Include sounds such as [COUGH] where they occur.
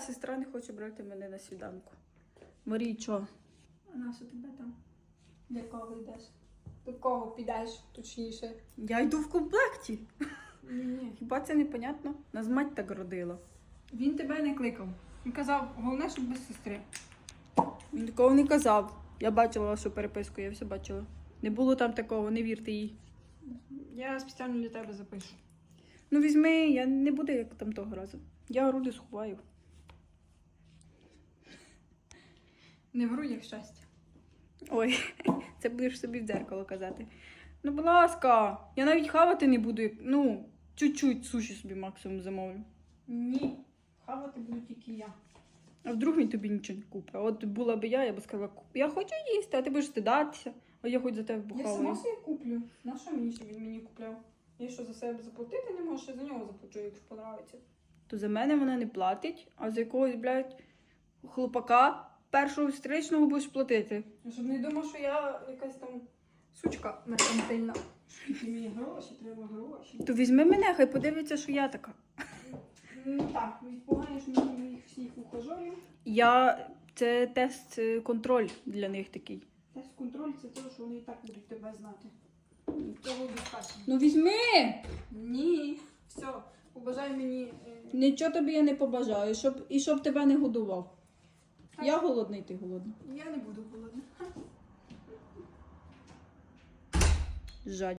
моя сестра не хоче брати мене на свіданку. Марій, що? А на що тебе там? До кого йдеш? До кого підеш, точніше? Я йду в комплекті. Ні, ні. Хіба це непонятно? Нас мать так родила. Він тебе не кликав. Він казав, головне, щоб без сестри. Він такого не казав. Я бачила вашу переписку, я все бачила. Не було там такого, не вірте їй. Я спеціально для тебе запишу. Ну візьми, я не буду як там того разу. Я груди сховаю. Не в грудях щастя. Ой, [LAUGHS] це будеш собі в дзеркало казати. Ну, будь ласка, я навіть хавати не буду, як- ну, чуть-чуть суші собі максимум замовлю. Ні. Хавати буду тільки я. А вдруг він тобі нічого не купить. А от була б я, я б сказала, «Куп- я хочу їсти, а ти будеш стидатися, а я хоч за тебе Я сама похаваю. собі куплю. На що мені, щоб він мені купляв? Я що за себе заплатити не можу, я за нього заплачу, якщо подобається. То за мене вона не платить, а за якогось, блядь, хлопака першого встречного будеш платити. Щоб не думав, що я якась там сучка меркантильна. Мені гроші, треба гроші. То візьми мене, хай подивиться, що я така. Ну так, відпугаєш мені моїх всіх ухажорів. Я це тест е, контроль для них такий. Тест контроль це те, що вони і так будуть тебе знати. Цього достатньо. Ну візьми! Ні. Все, побажай мені. е, Нічого тобі я не побажаю, щоб і щоб тебе не годував. Я голодний, ти голодний. Я не буду голодна. Жаль.